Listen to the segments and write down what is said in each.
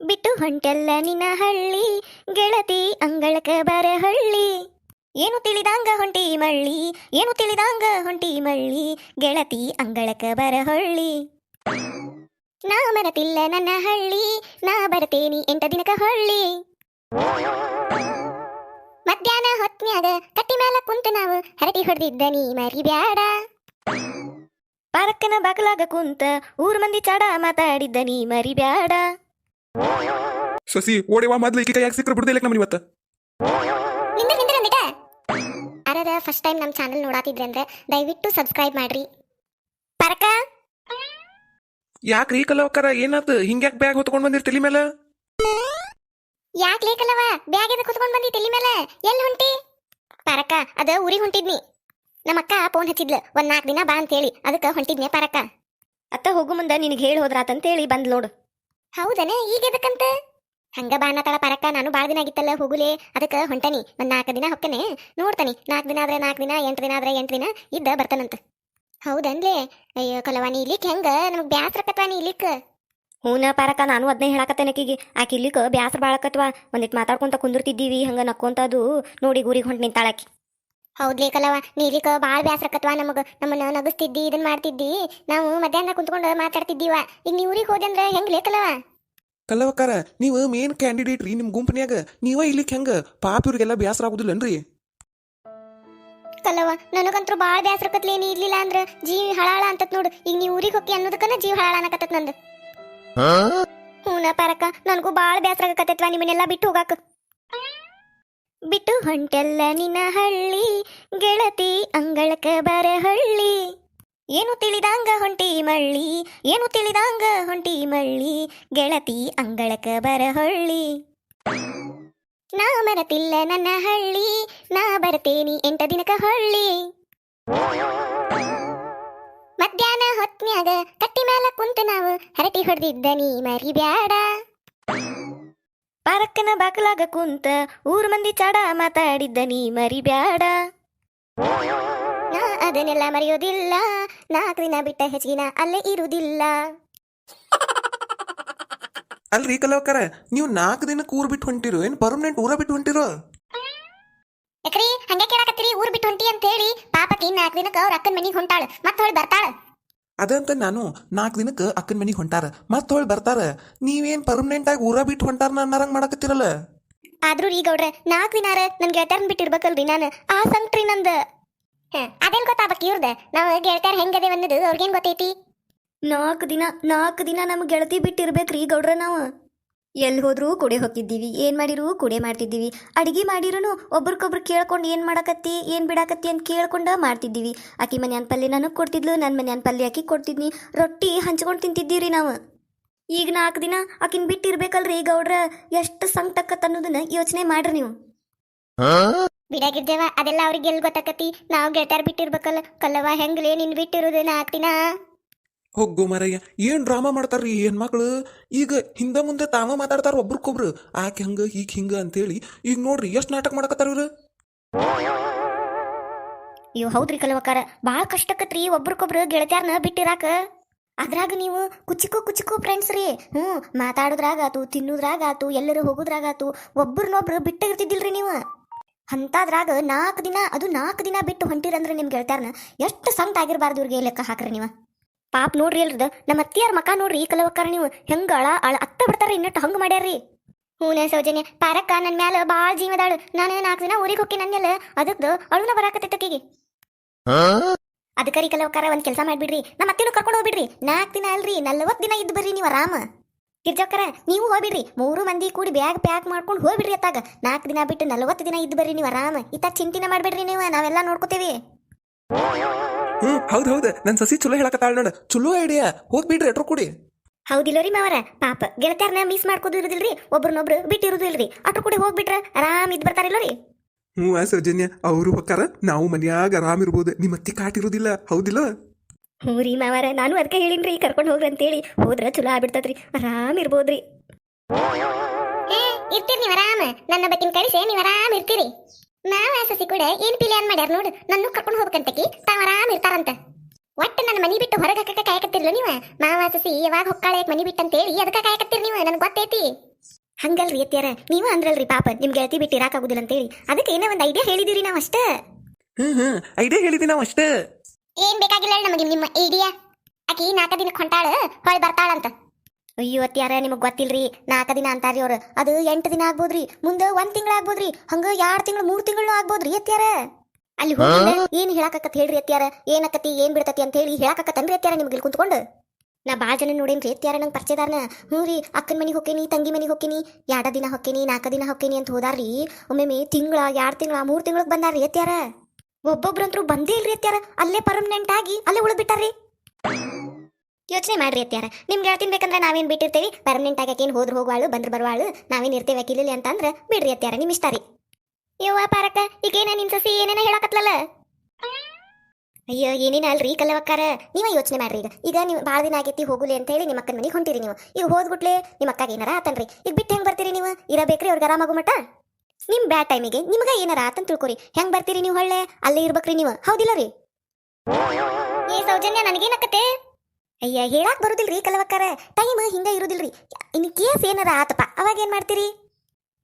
ಬಿಟ್ಟು ಹೊಂಟೆಲ್ಲ ನಿನ್ನ ಹಳ್ಳಿ. ಗೆಳತಿ ಅಂಗಳಕ ಬರ ಹಳ್ಳಿ. ಏನು ತಿಳಿದಂಗ ಹೊಂಟಿ ಮಳ್ಳಿ? ಏನು ತಿಳಿದಂಗ ಹೊಂಟಿ ಮಳ್ಳಿ? ಗೆಳತಿ ಅಂಗಳಕ ಬರ ಹಳ್ಳಿ. ನಾ ಮರತಿಲ್ಲ ನನ್ನ ಹಳ್ಳಿ. ನಾ ಬರತೇನಿ ಎಂಟ ದಿನಕ ಹಳ್ಳಿ. ಮಧ್ಯಾಹ್ನ ಹೊತ್ನ್ಯಾಗ ಕಟ್ಟಿ ಮ್ಯಾಲ ಕುಂತು ನಾವು ಹರಟಿ ಹೊಡೆದಿದ್ದ ನೀ ಮರಿ ಬ್ಯಾಡ ಪಾರಕ್ಕನ ಬಾಗಲಾಗ ಕುಂತ ಊರ್ ಮಂದಿ ಚಾಡ ಮಾತಾಡಿದ್ದ ನೀ ಮರಿ ಬ್ಯಾಡ ಸಸಿ ಓಡಿವಾ ಮೊದ್ಲು ಈಕಿ ಯಾಕೆ ಸಿಕ್ಕರು ಬಿಡ್ದಿಲ್ಲ ನಮ್ಮ ಇವತ್ತು? ನಿಂದ್ರ ನಿಂದ್ರ ಅಂದಿಟ ಯಾರದ ಫಸ್ಟ್ ಟೈಮ್ ನಮ್ಮ ಚಾನಲ್ ನೋಡಾತಿದ್ರೆ ಅಂದ್ರೆ ದಯವಿಟ್ಟು ಸಬ್ಸ್ಕ್ರೈಬ್ ಮಾಡ್ರಿ. ಪರಕ? ಯಾಕ್ರಿ ಕಲವಕ್ಕರ ಏನಾತ ಹಿಂಗ್ಯಾಕ್ ಬ್ಯಾಗ್ ಹೊತ್ಕೊಂಡ್ ಬಂದಿರ್ ತಲಿ ಮೇಲೆ ಯಾಕ್ ಲೇಕಲ್ಲವ ಬ್ಯಾಗ್ ಎದಕ್ಕೆ ಕುತ್ಕೊಂಡ್ ಬಂದಿ ತಲಿ ಮೇಲೆ ಎಲ್ಲಿ ಹೊಂಟಿ? ಪರಕ ಅದ ಉರಿ ಹೊಂಟಿದ್ನಿ. ನಮ್ಮ ಅಕ್ಕ ಫೋನ್ ಹಚ್ಚಿದ್ಲು ಒಂದ್ ನಾಲ್ಕು ದಿನ ಬಾ ಅಂತ ಹೇಳಿ ಅದಕ್ಕೆ ಹೊಂಟಿದ್ನೆ ಪರಕ. ಅತ್ತ ಹೋಗು ಮುಂದೆ ನಿನಗೆ ಹೇಳಿ ಹೋದ್ರಾತಂತೇಳಿ ಬಂದ್ ನೋಡು. ಹೌದನೇ, ಈಗ ಎದಕ್ಕಂತ? ಹಂಗ ಬಾ ತಳ, ಪರಕ್ಕ, ನಾನು ಭಾಳ ದಿನ ಆಗಿತ್ತಲ್ಲ, ಹೋಗುಲೆ. ಅದಕ್ಕೆ ಹೊಂಟನಿ, ಒಂದ್ ನಾಲ್ಕು ದಿನ ಹೊಕ್ಕನೆ. ನೋಡ್ತಾನೆ, ನಾಲ್ಕು ದಿನ ಆದ್ರೆ ನಾಲ್ಕು ದಿನ, ಎಂಟು ದಿನ ಆದ್ರೆ ಎಂಟು ದಿನ, ಇದ್ದ ಬರ್ತಾನಂತ. ಹೌದನ್ಲೇ? ಅಯ್ಯೋ ಕಲವ ನೀ ಇಲ್ಲಿಕ್ ಹೆಂಗ? ನಮಗ್ ಬ್ಯಾಸ್ರಕತ್ವಾ ನೀ ಇಲ್ಲಿಕ್ ಹೂನ ಪಾರಕ ನಾನು ಅದನ್ನೇ ಹೇಳಕತ್ತೇನೆ ಆಕಿಗೆ ಆಕಿ ಇಲ್ಲಿಕ ಬ್ಯಾಸ್ರ ಬಾಳಕತ್ವ ಒಂದಿಟ್ ಮಾತಾಡ್ಕೊಂತ ಕುಂದಿರ್ತಿದ್ದೀವಿ, ಹಂಗ ನಕ್ಕೊಂತ ಅದು ನೋಡಿ, ಊರಿಗೆ ಹೊಂಟ್ ನಿಂತಾಳಾಕಿ ಹೌದ್ಲೇ ಕಲವ ನೀಲಿಕ ಬಾಳ ಭಾಳ ಬ್ಯಾಸರಕತ್ವಾ ನಮಗ ನಮ್ಮನ್ನ ನಗಿಸ್ತಿದ್ದಿ ಇದನ್ ಮಾಡ್ತಿದ್ದಿ. ನಾವು ಮಧ್ಯಾಹ್ನ ಕುಂತ್ಕೊಂಡು ಮಾತಾಡ್ತಿದ್ದೀವ ಈಗ ನೀ ಊರಿಗೆ ಹೋದಂದ್ರ ಹೆಂಗ್ಲೇ ಕಲವ ಕಲವಕಾರ ನೀವು ಮೇನ್ ಕ್ಯಾಂಡಿಡೇಟ್ ರೀ ನಿಮ್ಮ ಗುಂಪನ್ಯಾಗ. ನೀವ ಇಲ್ಲಿಕ್ ಹೆಂಗ? ಪಾಪ ಇವ್ರಿಗೆಲ್ಲ ಬ್ಯಾಸರ ಆಗುದಿಲ್ಲನ್ರಿ. ಕಲವ ನನಗಂತೂ ಭಾಳ ಬ್ಯಾಸರಕತ್ಲೇ ನೀ ಇರ್ಲಿಲ್ಲ ಅಂದ್ರ ಜೀವ ಹಳಾಳ ಅಂತತ್ ನೋಡು. ಈಗ ನೀ ಊರಿಗೆ ಹೋಗಿ ಅನ್ನೋದಕ್ಕನ ಜೀವ ಹಳಾಳ ಅನ್ನಕತ್ತತ್ ನಂದು. ಹ್ಞೂ ಪರಕ ನನಗೂ ಬಾಳ ಬೇಸರಾಗಕತ್ತೈತ್ವಾ ನಿಮ್ಮನ್ನೆಲ್ಲ ಬಿಟ್ಟು ಹೋಗಾಕ. ಬಿಟ್ಟು ಹೊಂಟೆಲ್ಲ ನಿನ್ನ ಹಳ್ಳಿ. ಗೆಳತಿ ಅಂಗಳಕ ಬರ ಹಳ್ಳಿ ಏನು ತಿಳಿದಂಗ ಹೊಂಟಿ ಮಳ್ಳಿ? ಏನು ತಿಳಿದಾಂಗ ಹೊಂಟಿ ಮಳ್ಳಿ? ಗೆಳತಿ ಅಂಗಳಕ ಬರ ಹಳ್ಳಿ ನಾ ಮರತಿಲ್ಲ ನನ್ನ ಹಳ್ಳಿ. ನಾ ಬರ್ತೇನಿ ಎಂಟ ದಿನಕ ಹಳ್ಳಿ. ಮಧ್ಯಾಹ್ನ ಹೊತ್ನ್ಯಾಗ ಕಟ್ಟಿ ಮ್ಯಾಲ ಕುಂತು ನಾವು ಹರಟಿ ಹೊಡೆದಿದ್ದ ನೀ ಮರಿ ಬ್ಯಾಡ ಪಾರಕ್ಕನ ಬಾಕಲಾಗ ಕುಂತ ಊರ್ ಮಂದಿ ಚಾಡ ಮಾತಾಡಿದ್ದ ನೀ ಮರಿಬ್ಯಾಡ. ನಾ ಅದನ್ನೆಲ್ಲ ಮರೆಯೋದಿಲ್ಲ. ನಾಲ್ಕು ದಿನ ಬಿಟ್ಟ ಹೆಚ್ಚಿನ ಅಲ್ಲೇ ಇರುವುದಿಲ್ಲ ಅಲ್ರಿ ಕಲವಕರ ನೀವು ನಾಲ್ಕು ದಿನ ಊರ್ ಬಿಟ್ಟು ಹೊಂಟಿರು ಏನ್ ಪರ್ಮನೆಂಟ್ ಊರ ಬಿಟ್ಟು ಹೊಂಟಿರು? ಯಾಕ್ರಿ ಹಂಗೆ ಕೇಳಕತ್ತೀರಿ ಊರ್ ಬಿಟ್ಟು ಹೊಂಟಿ ಅಂತ ಹೇಳಿ ಪಾಪಕ್ಕೆ ನಾಲ್ಕು ದಿನಕ್ಕೆ ಅವ್ರ ಅಕ್ಕನ ಮನಿಗೆ ಹೊಂಟಾಳ ಮತ್ತೆ ಹೊಳ್ ಬರ್ತಾಳ. ಅದಂತ ನಾನು ನಾಲ್ಕು ದಿನಕ್ಕೆ ಅಕ್ಕನ ಮನಿಗೆ ಹೊಂಟಾರ. ಮತ್ತೆ ಹೊಳ್ ಬರ್ತಾರ. ನೀವೇನ್ ಪರ್ಮನೆಂಟ್ ಆಗಿ ಊರ ಬಿಟ್ಟು ಹೊಂಟಾರ ಅನ್ನರಂಗ್ ಮಾಡಕತ್ತಿರಲ್ಲ? ಆದ್ರೂ ರೀ ಗೌಡ್ರೆ ನಾಲ್ಕು ದಿನಾರ ನನ್ ಗೆಳತ್ಯಾರನ್ ಬಿಟ್ಟಿರ್ಬೇಕಲ್ರಿ ನಾನು. ಆ ಸಂಕ್ರಿ ನಂದ. ಅದೇನ್ ಗೊತ್ತಾಗಬೇಕು ಇವ್ರದ? ನಾವು ಗೆಳತ್ಯಾರ ಹೆಂಗದೆ ಅನ್ನೋದು ಅವ್ರಿಗೇನ್ ಗೊತ್ತೈತಿ? ನಾಲ್ಕು ದಿನ ನಾಲ್ಕು ದಿನ ನಮ್ ಗೆಳತಿ ಬಿಟ್ಟಿರ್ಬೇಕ್ರಿ ಗೌಡ್ರ ನಾವು. ಎಲ್ಲಿ ಹೋದ್ರೂ ಕುಡೆ ಹೋಗಿದ್ದೀವಿ ಏನು ಮಾಡಿರು ಕುಡೆ ಮಾಡ್ತಿದ್ದೀವಿ. ಅಡುಗೆ ಮಾಡಿರೂ ಒಬ್ರಿಗೊಬ್ರು ಕೇಳ್ಕೊಂಡು ಏನು ಮಾಡಕತ್ತಿ ಏನು ಬಿಡಾಕತ್ತಿ ಅಂತ ಕೇಳ್ಕೊಂಡು ಮಾಡ್ತಿದ್ದೀವಿ. ಆಕಿ ಮನ್ಯಾನ ಪಲ್ಯ ನನಗೆ ಕೊಡ್ತಿದ್ಲು ನನ್ನ ಮನ್ಯಾನ ಪಲ್ಯ ಆಕಿ ಕೊಡ್ತಿದ್ನಿ. ರೊಟ್ಟಿ ಹಂಚ್ಕೊಂಡು ತಿಂತಿದ್ದೀರಿ ನಾವು. ಈಗ ನಾಲ್ಕು ದಿನ ಆಕಿನ ಬಿಟ್ಟಿರ್ಬೇಕಲ್ರಿ ಅವ್ರ ಎಷ್ಟು ಸಂಕಟಕ್ಕತ್ತ ಅನ್ನೋದನ್ನ ಯೋಚನೆ ಮಾಡ್ರಿ ನೀವು. ಬಿಡಾಗಿದ್ದೇವ ಅದೆಲ್ಲ ಅವ್ರಿಗೆ ಎಲ್ಲಿ ಗೊತ್ತಾಕತಿ ನಾವು ಗೆಳತ್ಯಾರ ಬಿಟ್ಟಿರ್ಬೇಕಲ್ಲ ಕಲ್ಲವ ಹೆಂಗ್ಲೇ ನಿನ್ ಬಿಟ್ಟಿರೋದು ನಾಲ್ಕು ದಿನ? ಹೋಗು ಮರಯ್ಯ, ಏನ್ ಡ್ರಾಮಾ ಮಾಡ್ತಾರ್ರಿ ಈ ಹೆಣ್ಮಕ್ಳು? ಈಗ ಹಿಂದೆ ಮುಂದೆ ತಾವ ಮಾತಾಡ್ತಾರ ಒಬ್ರಿಗೊಬ್ರು ಆಕೆ ಹಂಗ ಈಗ ಹಿಂಗ ಅಂತೇಳಿ ಈಗ ನೋಡ್ರಿ ಎಷ್ಟ್ ನಾಟಕ ಮಾಡಕತ್ತಾರ ಇವ್ರು? ಇವ್ ಹೌದ್ರಿ ಕಲವಕಾರ. ಭಾಳ ಕಷ್ಟಕ್ಕತ್ರಿ ಒಬ್ರಿಗೊಬ್ರು ಗೆಳತ್ಯಾರನ್ನ ಬಿಟ್ಟಿರಾಕ. ಅದ್ರಾಗ ನೀವು ಕುಚಿಕು ಕುಚಿಕು ಫ್ರೆಂಡ್ಸ್ ರೀ. ಹ್ಞೂ ಮಾತಾಡೋದ್ರಾಗಾತು ತಿನ್ನೋದ್ರಾಗಾತು ಎಲ್ಲರೂ ಹೋಗೋದ್ರಾಗಾತು ಒಬ್ರನ್ನೊಬ್ರು ಬಿಟ್ಟಾಗಿರ್ತಿದ್ದಿಲ್ರಿ ನೀವು. ಅಂತಾದ್ರಾಗ ನಾಲ್ಕು ದಿನ, ಅದು ನಾಲ್ಕು ದಿನ ಬಿಟ್ಟು ಹೊಂಟಿರಂದ್ರೆ ನಿಮ್ಗೆ ಗೆಳತ್ಯಾರನ್ನ ಎಷ್ಟು ಸಂತ ಆಗಿರಬಾರ್ದು ಇವ್ರಿಗೆ ಲೆಕ್ಕ ಹಾಕ್ರಿ ನೀವು. ಪಾಪ ನೋಡ್ರಿ ಅಲ್ರದ ನಮ್ಮ ಅತ್ತಿಯಾರ ಮಕ ನೋಡ್ರಿ, ಈ ಕಲವಕ್ಕಾರ ನೀವು. ಹೆಂಗ ಅಳ ಅಳ ಅತ್ತ ಬಿಡ್ತಾರ ಇನ್ನಟ್ಟು ಹಂಗ ಮಾಡ್ಯಾರ್ರಿ. ಹೂನ ಸೌಜನ್ಯ, ಪಾರಕ್ಕ ನನ್ನ ಮ್ಯಾಲ ಭಾಳ ಜೀವದಾಳು ನಾನು ನಾಲ್ಕು ದಿನ ಊರಿಗೆ ಹೋಗಿ ನನ್ನೆಲ್ಲ ಅದಕ್ಕೆ ಅಳುನ ಬರಾಕತ್ತೈತಕಿಗೆ ಅದಕ್ಕರಿ ಕಲಾವಕಾರ ಒಂದ್ ಕೆಲಸ ಮಾಡ್ಬಿಡ್ರಿ. ನಮ್ಮ ಅತ್ತೆನೂ ಕರ್ಕೊಂಡು ಹೋಗ್ಬಿಡ್ರಿ. ನಾಲ್ಕು ದಿನ ಅಲ್ರಿ, ನಲ್ವತ್ತು ದಿನ ಇದ್ದು ಬರ್ರಿ ನೀವು ಆರಾಮ. ಗಿರ್ಜಕ್ಕರ ನೀವು ಹೋಗ್ಬಿಡ್ರಿ. ಮೂರು ಮಂದಿ ಕೂಡಿ ಬ್ಯಾಗ್ ಪ್ಯಾಕ್ ಮಾಡ್ಕೊಂಡು ಹೋಗ್ಬಿಡ್ರಿ ಅತ್ತಾಗ. ನಾಲ್ಕು ದಿನ ಬಿಟ್ಟು ನಲ್ವತ್ತು ದಿನ ಇದ್ದು ಬರ್ರಿ ನೀವು ಆರಾಮ. ಇತ್ತ ಚಿಂತಿನ ಮಾಡ್ಬೇಡ್ರಿ ನೀವು, ನಾವೆಲ್ಲ ನೋಡ್ಕೋತೇವಿ. ಹ್ಮ್ ಹೌದ್ ಹೌದ್. ನನ್ ಸಸಿ ಚಲೋ ಹೇಳಕತ್ತಾಳ ನೋಡ. ಚಲೋ ಐಡಿಯಾ ಹೋಗ್ಬಿಡ್ರಿ ಎಟ್ರು ಕೂಡಿ. ಹೌದಿಲ್ಲ ರೀ ಮಾವರ. ಪಾಪ ಗೆಳತ್ಯಾರನ್ನ ಮಿಸ್ ಮಾಡ್ಕೋದು ಇರುದಿಲ್ರಿ ಒಬ್ರನ್ನೊಬ್ರು ಬಿಟ್ಟಿರುದಿಲ್ರಿ ಅಟ್ರು ಕೂಡ ಹೋಗ್ಬಿಟ್ರ ಆರಾಮ್ ಇದ್ ಬರ್ತಾರಿಲ್ಲರಿ ಹ್ಞೂ ಆ ಸೌಜನ್ಯ ಅವರು ಹೊಕ್ಕಾರ ನಾವು ಮನ್ಯಾಗ ಆರಾಮ್ ಇರ್ಬೋದು. ನಿಮ್ಮ ಅತ್ತಿ ಕಾಟಿರೋದಿಲ್ಲ ಹೌದಿಲ್ಲ? ಹ್ಞೂ ರೀ ಮಾವಾರ ನಾನು ಅದಕ್ಕೆ ಹೇಳಿನ್ರಿ ಕರ್ಕೊಂಡು ಹೋಗ್ರಿ ಅಂತೇಳಿ. ಹೋದ್ರ ಚಲೋ ಆಗ್ಬಿಡ್ತದ್ರಿ ಆರಾಮ್ ಇರ್ಬೋದ್ರಿ. ಇರ್ತೀರಿ ನೀವು ಆರಾಮ. ನನ್ನ ಬಗ್ಗೆ ಕಳಿಸಿ ನೀವು ಆರಾಮ್ ಇರ್ತೀರಿ. ಮಾವ ಸಸಿ ಕೂಡ ಏನ್ ಪ್ಲಾನ್ ಮಾಡ್ಯಾರ ನೋಡು? ನನ್ನ ಕರ್ಕೊಂಡು ಹೋಗ್ಬೇಕಂತಕಿ ತಾವ್ ಆರಾಮ್ ಇರ್ತಾರಂತ. ಒಟ್ಟ ನನ್ನ ಮನಿ ಬಿಟ್ಟು ಹೊರಗೆ ಹಾಕಕ್ಕೆ ಕಾಯಕತ್ತಿರ್ಲ ನೀವ? ಮಾವ ಸಸಿ ಯಾವಾಗ ಹೊಕ್ಕಾಳೆ ಮನಿ ಬಿಟ್ಟು ಅಂತೇಳಿ ಅದಕ್ಕೆ ಕಾಯಕತ್ತಿರ್ ನೀವು? ನನಗೆ ಗೊತ್ತೈತಿ. ಹಂಗಲ್ರಿ ಎತ್ತಿಯಾರ ನೀವು ಅಂದ್ರಲ್ರಿ ಪಾಪ ನಿಮ್ ಗೆಳತಿ ಬಿಟ್ಟು ಇರಾಕಾಗುದಿಲ್ಲ ಅಂತೇಳಿ. ಅದಕ್ಕೆ ಏನೋ ಒಂದು ಐಡಿಯಾ ಹೇಳಿದಿರಿ ನಾವು ಅಷ್ಟೇ. ಹ್ಮ್ ಹ್ಮ್ ಐಡಿಯಾ ಹೇಳಿದಿ ನಾವು ಅಷ್ಟೇ. ಏನ್ ಬೇಕಾಗಿಲ್ಲ ನಮಗೆ ನಿಮ್ಮ ಐಡಿಯಾ ಆಕಿ ನಾಲ್ಕ ದಿನಕ್ಕೆ ಹೊಂಟಾಳ ಹೊಳ್ ಬರ್ತಾಳಂತ. ಅಯ್ಯೋ ಅತ್ಯಾರ ನಿಮಗೆ ಗೊತ್ತಿಲ್ರಿ ನಾಲ್ಕ ದಿನ ಅಂತಾರ್ರಿ ಅವ್ರು. ಅದು ಎಂಟು ದಿನ ಆಗ್ಬೋದ್ರಿ ಮುಂದೆ ಒಂದ್ ತಿಂಗಳ ಆಗ್ಬೋದ್ರಿ ಹಂಗ ಎರಡ್ ತಿಂಗಳು ಮೂರ್ ತಿಂಗಳು ಆಗ್ಬೋದ್ರಿ ಅತ್ಯಾರ ಅಲ್ಲಿ ಹೋಗಿಲ್ಲ ಏನ್ ಹೇಳಾಕತ್ ಹೇಳ್ರಿ ಅತ್ಯಾರ ಏನಕತಿ ಏನ್ ಬಿಡ್ತತಿ ಅಂತ ಹೇಳಿ ಹೇಳಾಕತ್ತನ್ರಿ ಅತ್ಯಾರ ನಿಮ್ಗೆ ಇಲ್ಲಿ ಕುಂತ್ಕೊಂಡು. ನಾ ಭಾಳ ಜನ ನೋಡೇನ್ರಿ ಅತ್ಯಾರ ನಂಗೆ ಪರಿಚಯದಾರನ. ಹ್ಞೂ ರೀ ಅಕ್ಕನ ಮನೆಗೆ ಹೋಗ್ತೀನಿ ತಂಗಿ ಮನೆಗೆ ಹೋಗ್ತೀನಿ ಎರಡ ದಿನ ಹೊಕ್ಕೇನಿ ನಾಲ್ಕು ದಿನ ಹೊಕ್ಕೇನಿ ಅಂತ ಹೋದಾರ್ರಿ. ಒಮ್ಮೆ ತಿಂಗಳ ಎರಡು ತಿಂಗಳ ಮೂರು ತಿಂಗಳಿಗೆ ಬಂದಾರ್ರಿ ಅತ್ಯಾರ ಒಬ್ಬೊಬ್ರಂತ್ರು ಬಂದೇ ಇಲ್ರಿ ಅತ್ಯಾರ ಅಲ್ಲೇ ಪರ್ಮನೆಂಟ್ ಆಗಿ ಅಲ್ಲೇ ಉಳಿದ್ ಬಿಟ್ಟಾರ್ರಿ ಯೋಚನೆ ಮಾಡ್ರಿ ಅತ್ಯಾರ ನಿಮ್ಗೆ ಹೇಳ್ತೀನಿ ಬೇಕಂದ್ರೆ ನಾವೇನ್ ಬಿಟ್ಟಿರ್ತೀವಿ? ಪರ್ಮನೆಂಟ್ ಆಗಿ ಆಕೇನ್ ಹೋದ್ರು ಹೋಗುವಾಳು, ಬಂದ್ರ ಬರುವಾಳು, ನಾವೇನ್ ಇರ್ತೇವೆ ಕಿಲಿಲಿ ಅಂತ ಅಂದ್ರೆ ಬಿಡ್ರಿ ಅತ್ಯಾರ ನಿಮ್ ಇಷ್ಟ ರೀ. ಯವ್ವ ಪಾರಕ್ಕ, ಈಗೇನ ನಿನ್ ಸಸಿ ಏನೇನ ಹೇಳಕತ್ಲಲ್ಲ? ಅಯ್ಯೋ, ಏನೇನ ಅಲ್ರಿ ಕಲ್ಲವಕ್ಕಾರ? ನೀವ ಯೋಚನೆ ಮಾಡ್ರಿ ಈಗ. ಈಗ ನೀವು ಭಾಳ ದಿನ ಆಗೈತಿ, ಹೋಗುಲಿ ಅಂತ ಹೇಳಿ ನಿಮ್ಮ ಅಕ್ಕನ ಮನೆಗೆ ಹೊಂಟಿರಿ ನೀವು. ಈಗ ಹೋದ್ಗುಟ್ಲೆ ನಿಮ್ಮ ಅಕ್ಕಾಗ ಏನಾರ ಆತನ್ರಿ. ಈಗ ಬಿಟ್ಟು ಹೆಂಗ್ ಬರ್ತೀರಿ ನೀವು? ಇರಬೇಕ್ರಿ ಅವ್ರಿಗೆ ಆರಾಮಾಗು ಮಟ? ನಿಮ್ ಬ್ಯಾಡ್ ಟೈಮಿಗೆ ನಿಮಗೆ ಏನಾರ ಆತನ್ ತಿಳ್ಕೊರಿ. ಹೆಂಗ್ ಬರ್ತೀರಿ ನೀವು ಹೊಳ್ಳೆ? ಅಲ್ಲೇ ಇರ್ಬೇಕ್ರಿ ನೀವು. ಹೌದಿಲ್ಲ ರೀ? ಈ ಸೌಜನ್ಯ ನನಗೇನಕ್ಕತೆ ಅಯ್ಯ, ಹೇಳಕ್ ಬರುದಿಲ್ರಿ ಕಲವಕ್ಕಾರ? ಟೈಮ್ ಹಿಂಗ ಇರುದಿಲ್ರಿ. ಇನ್ ಕೇಸ್ ಏನಾರ ಆತಪ್ಪ, ಅವಾಗ ಏನ್ ಮಾಡ್ತೀರಿ?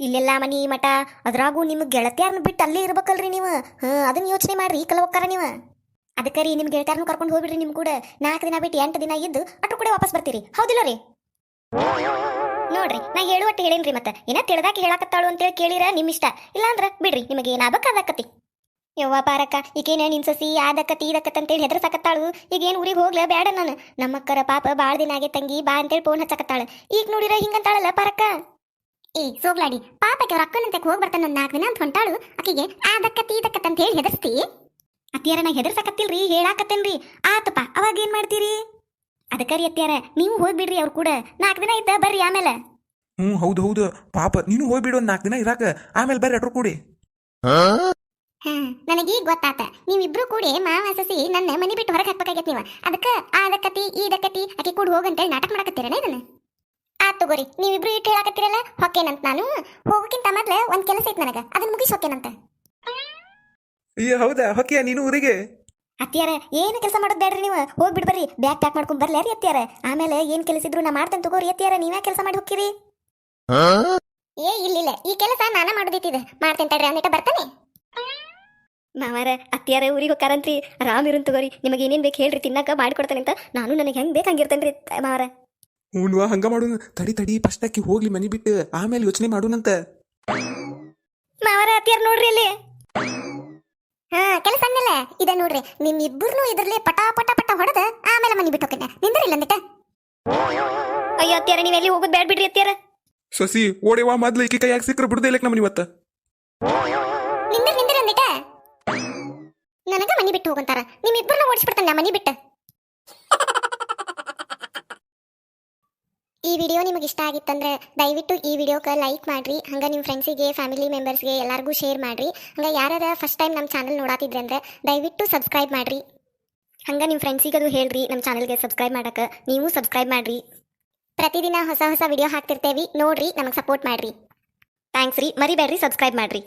ಇಲ್ಲೆಲ್ಲ ಮನಿ ಮಠ, ಅದ್ರಾಗೂ ನಿಮ್ ಗೆಳತಿಯಾರನ್ನ ಬಿಟ್ಟು ಅಲ್ಲೇ ಇರ್ಬೇಕಲ್ರಿ ನೀವು. ಹಾ ಅದನ್ನ ಯೋಚನೆ ಮಾಡ್ರಿ ಕಲವಕ್ಕಾರ ನೀವು. ಅದಕ್ಕೆ ರೀ ನಿಮ್ ಗೆಳತಿಯಾರನ್ನ ಕರ್ಕೊಂಡು ಹೋಗ್ಬಿಡ್ರಿ ನಿಮ್ ಕೂಡ. ನಾಲ್ಕು ದಿನ ಬಿಟ್ಟು ಎಂಟು ದಿನ ಇದ್ದು ಅಟ್ರು ಕೂಡ ವಾಪಸ್ ಬರ್ತೀರಿ. ಹೌದಿಲ್ಲ ರೀ? ನೋಡ್ರಿ, ನಾ ಹೇಳುವಟ್ಟು ಹೇಳೇನ್ರಿ ಮತ್ತೆ. ಏನ ತಿಳಿದಾಕ ಹೇಳಾಕತ್ತಾಳು ಅಂತೇಳಿ ಕೇಳಿರ ನಿಮ್ ಇಷ್ಟ. ಇಲ್ಲಾಂದ್ರ ಬಿಡ್ರಿ, ನಿಮಗೆ ಏನಾಗಬೇಕ ಅದಕ್ಕತಿ ಯವ್ವ ಪಾರಕ್ಕ ಈಗೇನ ನಿನ್ ಸಸಿ ಆದಕ್ಕ ಇದಕ್ಕತ್ ಅಂತೇಳಿ ಹೆದರ್ಸಕತ್ತಾಳು. ಈಗೇನ್ ಊರಿಗೆ ಹೋಗ್ಲ ಬೇಡ ನಾನು. ನಮ್ಮಕ್ಕರ ಪಾಪ ಬಾಳ ದಿನ ಆಗಿ ತಂಗಿ ಬಾ ಅಂತೇಳಿ ಫೋನ್ ಹಚ್ಚಕತ್ತಾಳ. ಈಗ ನೋಡಿರ ಹಿಂಗಂತಾಳಲ್ಲ ಪಾರಕ್ಕ? ಏ ಸೋಗ್ಲಾಡಿ ಪಾಪಕ್ಕೆ ಅವ್ರ ಅಕ್ಕನಂತೆ ಹೋಗಿ ಬರ್ತಾನ ಒಂದ್ ನಾಲ್ಕು ದಿನ ಅಂತ ಹೊಂಟಾಳು. ಆಕಿಗೆ ಆದಕ್ಕ ತೀದಕ್ಕ ಅಂತ ಹೇಳಿ ಹೆದರ್ಸ್ತಿ. ಅತ್ತಿಯಾರ ನಾ ಹೆದರ್ಸಕತ್ತಿಲ್ರಿ ಹೇಳಾಕತ್ತೇನ್ರಿ. ಆತಪ್ಪ ಅವಾಗ ಏನ್ ಮಾಡ್ತೀರಿ? ಅದಕ್ಕರಿ ಅತ್ತಿಯಾರ ನೀವು ಹೋಗ್ಬಿಡ್ರಿ ಅವ್ರು ಕೂಡ. ನಾಲ್ಕು ದಿನ ಇದ್ದ ಬರ್ರಿ ಆಮೇಲೆ. ಹ್ಞೂ ಹೌದು ಹೌದು. ಪಾಪ ನೀನು ಹೋಗ್ಬಿಡು ಒಂದು ನಾಲ್ಕು ದಿನ ಇರಾಕ. ಆಮೇಲೆ ಬರ್ರಿ ಅಟ್ರು ಕೂಡಿ. ಹಾ ನನಗೆ ಗೊತ್ತಾತ. ನೀವಿಬ್ರು ಕೂಡಿ ಮಾವ ಸಸಿ ನನ್ನ ಮನೆ ಬಿಟ್ಟು ಹೊರಗೆ ಅದಕ್ಕ ನೀವು. ಅದಕ್ಕೆ ಈ ದಕ್ಕತಿ ಆಕೆ ಕೂಡ ಹೋಗಂತೇಳಿ ನಾಟಕ ಮಾಡಕತ್ತೀರನ ಇದನ್ನ? ಆತ್ ತಗೋರಿ ನೀವಿಬ್ರು ಇಟ್ಟು ಹೇಳಕತ್ತೀರಲ್ಲ? ಹೊಕ್ಕೇನಂತ ನಾನು. ಹೋಗೋಕ್ಕಿಂತ ಮೊದ್ಲು ಒಂದ್ ಕೆಲಸ ಐತ್ ನನಗ. ಅದನ್ನ ಮುಗಿಸಿ ಹೊಕ್ಕೇನಂತ ಅಯ್ಯ ಹೌದಾ? ಹೊಕ್ಕಿಯ ನೀನು ಊರಿಗೆ? ಅತ್ತಿಯಾರ ಏನು ಕೆಲಸ ಮಾಡೋದು ಬೇಡ್ರಿ ನೀವು. ಹೋಗ್ಬಿಡ್ ಬರ್ರಿ. ಬ್ಯಾಗ್ ಪ್ಯಾಕ್ ಮಾಡ್ಕೊಂಡ್ ಬರ್ಲಾರಿ ಅತ್ತಿಯಾರ. ಆಮೇಲೆ ಏನ್ ಕೆಲಸ ಇದ್ರು ನಾ ಮಾಡ್ತೇನೆ ತಗೋರಿ ಅತ್ತಿಯಾರ. ನೀವೇ ಕೆಲಸ ಮಾಡಿ ಹೋಗ್ತೀರಿ ಏ ಇಲ್ಲ ಈ ಕೆಲಸ ನಾನ ಮಾಡೋದಿತ್ತಿದೆ ಮಾಡ್ತೇನೆ ತಡ್ರಿ ಅಂದಿಟ ಬರ್ತಾನೆ? ಮಾವಾರ ಅತ್ತಿಯಾರ ಊರಿಗೆ ಹೋಗ್ತಾರಂತ್ರಿ. ಆರಾಮ್ ಇರುನ್ ತಗೋರಿ ನಿಮಗೆ ಏನೇನ್ ಬೇಕು ಹೇಳ್ರಿ ತಿನ್ನಕ ಮಾಡ್ಕೊಡ್ತೇನೆ ಅಂತ ನಾನು ನನಗೆ ಹೆಂಗ್ ಬೇಕಾಗಿರ್ತೇನ್ರಿ ಮಾವಾರ. ಹ್ಞೂ ಹಂಗ ಮಾಡೋಣ ತಡಿ ತಡಿ ಫಸ್ಟ್ ಅಕ್ಕಿ ಹೋಗ್ಲಿ ಮನಿ ಬಿಟ್ಟು ಆಮೇಲೆ ಯೋಚನೆ ಮಾಡೋಣಂತ. ಮಾವಾರ ಅತ್ತಿಯಾರ ನೋಡ್ರಿ ಅಲ್ಲಿ. ಹಾ ಕೆಲಸ ಹಂಗಲ್ಲ ಇದ ನೋಡ್ರಿ ನಿಮ್ ಇಬ್ಬರನು ಇದ್ರಲ್ಲಿ ಪಟ ಪಟ ಪಟ ಹೊಡೆದ ಆಮೇಲೆ ಮನಿ ಬಿಟ್ಟು ಹೋಗ್ತೇನೆ. ನಿಂದ್ರಿಲ್ಲ ಅಂದಿಟ ಅಯ್ಯೋ ಅತ್ತಿಯಾರ ನೀವೆಲ್ಲಿ ಎಲ್ಲಿ ಹೋಗೋದು ಬೇಡ ಬಿಡ್ರಿ ಅತ್ತಿಯಾರ. ಸಸಿ ಓಡೆವಾ ಮೊದ್ಲು ಈಕಿ ಕೈಯಾಗ ಸಿಕ್ಕರೆ ಸಿಕ್ಕರು ಇಲ್ಲಕ್ ಇಲ್ಲಕ್ಕೆ ಇವತ್ತ. ನನಗ ಮನಿ ಬಿಟ್ಟು ಹೋಗಂತಾರ. ನಿಮ್ ಇಬ್ಬರನ್ನ ಓಡಿಸ್ಬಿಡ್ತಾನೆ ಮನಿ ಬಿಟ್ಟು. ಈ ವಿಡಿಯೋ ನಿಮಗೆ ಇಷ್ಟ ಆಗಿತ್ತಂದ್ರೆ ದಯವಿಟ್ಟು ಈ ವಿಡಿಯೋಕ್ಕೆ ಲೈಕ್ ಮಾಡ್ರಿ. ಹಂಗ ನಿಮ್ಮ ಫ್ರೆಂಡ್ಸಿಗೆ, ಫ್ಯಾಮಿಲಿ ಮೆಂಬರ್ಸ್ಗೆ ಎಲ್ಲರಿಗೂ ಶೇರ್ ಮಾಡ್ರಿ. ಹಂಗ ಯಾರ್ಯಾರ ಫಸ್ಟ್ ಟೈಮ್ ನಮ್ಮ ಚಾನಲ್ ನೋಡಾತಿದ್ರೆ ಅಂದ್ರೆ ದಯವಿಟ್ಟು ಸಬ್ಸ್ಕ್ರೈಬ್ ಮಾಡ್ರಿ. ಹಂಗ ನಿಮ್ಮ ಫ್ರೆಂಡ್ಸಿಗೆ ಅದು ಹೇಳ್ರಿ ನಮ್ಮ ಚಾನಲ್ಗೆ ಸಬ್ಸ್ಕ್ರೈಬ್ ಮಾಡಕ್ಕೆ ನೀವು ಸಬ್ಸ್ಕ್ರೈಬ್ ಮಾಡ್ರಿ. ಪ್ರತಿದಿನ ಹೊಸ ಹೊಸ ವಿಡಿಯೋ ಹಾಕ್ತಿರ್ತೇವೆ. ನೋಡ್ರಿ, ನಮಗೆ ಸಪೋರ್ಟ್ ಮಾಡ್ರಿ. ಥ್ಯಾಂಕ್ಸ್ ರೀ. ಮರಿಬೇಡ್ರಿ, ಸಬ್ಸ್ಕ್ರೈಬ್ ಮಾಡ್ರಿ.